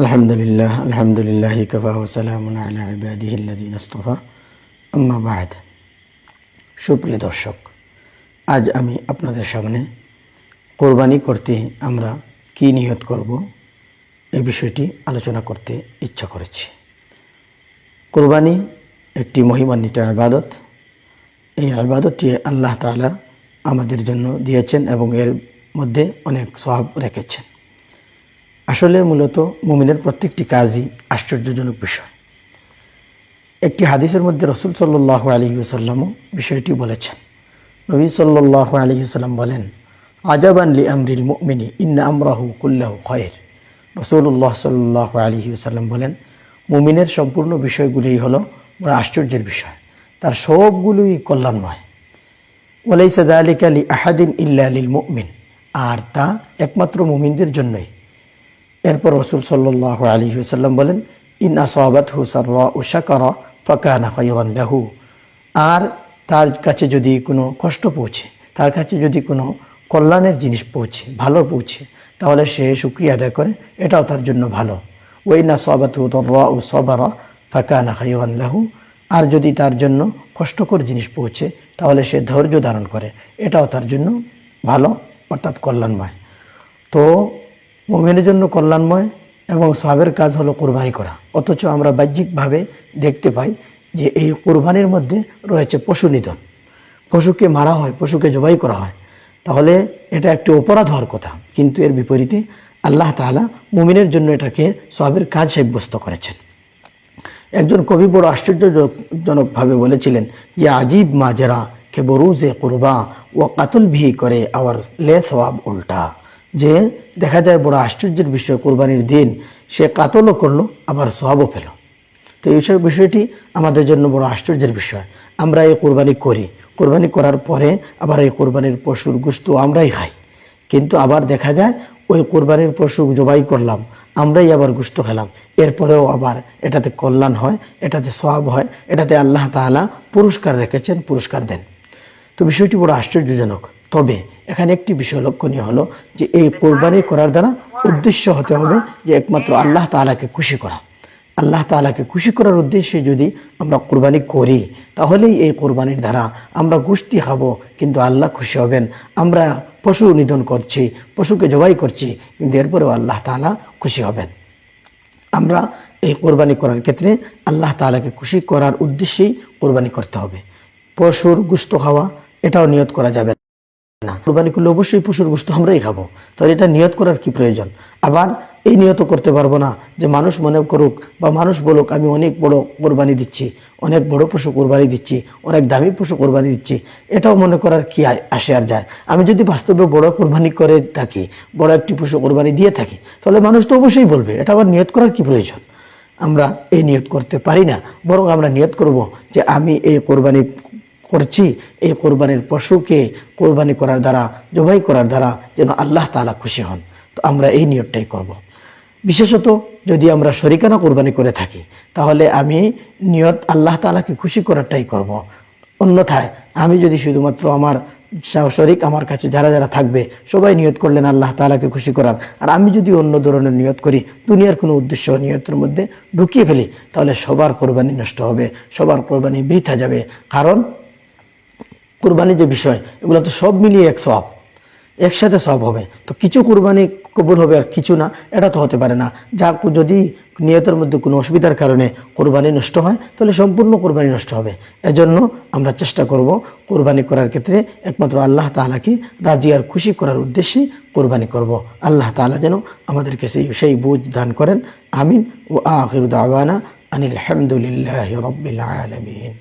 الحمد لله الحمد لله كفى وسلام على عباده الذين اصطفى أما بعد সুপ্রিয় দর্শক আজ আমি আপনাদের সামনে কোরবানি করতে আমরা কি নিয়ত করব এই বিষয়টি আলোচনা করতে ইচ্ছা করেছি কোরবানি একটি মহিমান্বিত আবাদত এই আবাদতটি আল্লাহ তাআলা আমাদের জন্য দিয়েছেন এবং এর মধ্যে অনেক সব রেখেছেন আসলে মূলত মুমিনের প্রত্যেকটি কাজই আশ্চর্যজনক বিষয়। একটি হাদিসের মধ্যে রসুল সাল্লাহ আলহিউসাল্লামও বিষয়টি বলেছেন। নবী সাল্লাহ আলহিউসাল্লাম বলেন, আজাবান লি আমরিল মুমিনী, ইন্না আমরাহু কুল্লাহু খয়ের। রসুল্লাহ সাল্লাহ আলহিউসাল্লাম বলেন, মুমিনের সম্পূর্ণ বিষয়গুলিই হলো বড় আশ্চর্যের বিষয়। তার সবগুলোই কল্যাণময় ওলাইসাদ আলিক আলী আহাদিন ইল্লা আলিল মুমিন। আর তা একমাত্র মুমিনদের জন্যই। এরপর রসুল সাল্লাহ আলী সাল্লাম বলেন, ইন আসাবাত হু সার্রা ও শাকারা ফাকানা খয়রান লাহু। আর তার কাছে যদি কোনো কষ্ট পৌঁছে, তার কাছে যদি কোনো কল্যাণের জিনিস পৌঁছে, ভালো পৌঁছে, তাহলে সে সুক্রিয়া আদায় করে, এটাও তার জন্য ভালো। ওই না সবাত ও সবারা ফাকানা খয়রান লাহু। আর যদি তার জন্য কষ্টকর জিনিস পৌঁছে, তাহলে সে ধৈর্য ধারণ করে, এটাও তার জন্য ভালো, অর্থাৎ কল্যাণময়। তো মোমেনের জন্য কল্যাণময় এবং সবের কাজ হলো কোরবানি করা। অথচ আমরা বাহ্যিকভাবে দেখতে পাই যে এই কোরবানির মধ্যে রয়েছে পশু নিধন। পশুকে মারা হয়, পশুকে জবাই করা হয়। তাহলে এটা একটি অপরাধ হওয়ার কথা। কিন্তু এর বিপরীতে আল্লাহ তাআলা মুমিনের জন্য এটাকে সবের কাজ সাব্যস্ত করেছেন। একজন কবি বড় আশ্চর্যজনকভাবে বলেছিলেন, ইয়া আজিব মাজরা কে বরুজে কুরবা ও কাতল ভি করে আবার লে সবাব উল্টা। যে দেখা যায় বড় আশ্চর্যের বিষয়, কোরবানির দিন সে কাতলও করল, আবার সবাবও পেল। তো এই সব বিষয়টি আমাদের জন্য বড় আশ্চর্যের বিষয়। আমরা এই কোরবানি করি। কোরবানি করার পরে আবার এই কোরবানির পশুর গুস্ত আমরাই খাই। কিন্তু আবার দেখা যায়, ওই কোরবানির পশু জবাই করলাম, আমরাই আবার গুস্ত খেলাম। এরপরেও আবার এটাতে কল্যাণ হয়, এটাতে সব হয়, এটাতে আল্লাহ তাআলা পুরস্কার রেখেছেন, পুরস্কার দেন। তো বিষয়টি বড় আশ্চর্যজনক। তবে এখানে একটি বিষয় লক্ষণীয় হলো যে এই কোরবানি করার দ্বারা উদ্দেশ্য হতে হবে যে একমাত্র আল্লাহ তাআলাকে খুশি করা। আল্লাহ তাআলাকে খুশি করার উদ্দেশ্যে যদি আমরা কোরবানি করি, তাহলেই এই কোরবানির দ্বারা আমরা গোষ্ঠী খাব, কিন্তু আল্লাহ খুশি হবেন। আমরা পশু নিধন করছি, পশুকে জবাই করছি, কিন্তু এরপরেও আল্লাহ তাআলা খুশি হবেন। আমরা এই কোরবানি করার ক্ষেত্রে আল্লাহ তাআলাকে খুশি করার উদ্দেশ্যেই কোরবানি করতে হবে। পশুর গুস্ত খাওয়া, এটাও নিয়ত করা যাবে কোরবানি করলে অবশ্যই পশুর গোস্ত আমরাই খাব। তাহলে এটা নিয়ত করার কি প্রয়োজন? আবার এই নিয়ত করতে পারব না যে মানুষ মনে করুক বা মানুষ বলুক, আমি অনেক বড় কোরবানি দিচ্ছি, অনেক বড় পশু কোরবানি দিচ্ছি, অনেক দামি পশু কোরবানি দিচ্ছি। এটাও মনে করার কি আসে আর যায়? আমি যদি বাস্তবে বড় কোরবানি করে থাকি, বড় একটি পশু কোরবানি দিয়ে থাকি, তাহলে মানুষ তো অবশ্যই বলবে, এটা আবার নিয়ত করার কি প্রয়োজন? আমরা এই নিয়ত করতে পারি না, বরং আমরা নিয়ত করব যে আমি এই কোরবানি করছি, এই কোরবানির পশুকে কোরবানি করার দ্বারা, জবাই করার দ্বারা যেন আল্লাহ তালা খুশি হন তো আমরা এই নিয়তটাই করব। বিশেষত যদি আমরা শরিকানা কোরবানি করে থাকি, তাহলে আমি নিয়ত আল্লাহ তালাকে খুশি করারটাই করব। অন্যথায় আমি যদি শুধুমাত্র আমার শরিক আমার কাছে যারা যারা থাকবে, সবাই নিয়ত করলেন আল্লাহ তালাকে খুশি করার আর আমি যদি অন্য ধরনের নিয়ত করি, দুনিয়ার কোনো উদ্দেশ্য নিয়তের মধ্যে ঢুকিয়ে ফেলি, তাহলে সবার কোরবানি নষ্ট হবে, সবার কোরবানি বৃথা যাবে কারণ কোরবানি যে বিষয়, এগুলো তো সব মিলিয়ে এক সব একসাথে সব হবে। তো কিছু কোরবানি কবুল হবে আর কিছু না, এটা তো হতে পারে না। যা যদি নিয়তের মধ্যে কোনো অসুবিধার কারণে কোরবানি নষ্ট হয়, তাহলে সম্পূর্ণ কোরবানি নষ্ট হবে। এজন্য আমরা চেষ্টা করব কোরবানি করার ক্ষেত্রে একমাত্র আল্লাহ তালাকে রাজি আর খুশি করার উদ্দেশ্যে কোরবানি করব। আল্লাহ তালা যেন আমাদেরকে সেই সেই বুঝ দান করেন। আমিন। ও আখির দাওয়ানা আনিল হামদুলিল্লাহ রবিল আলমিন।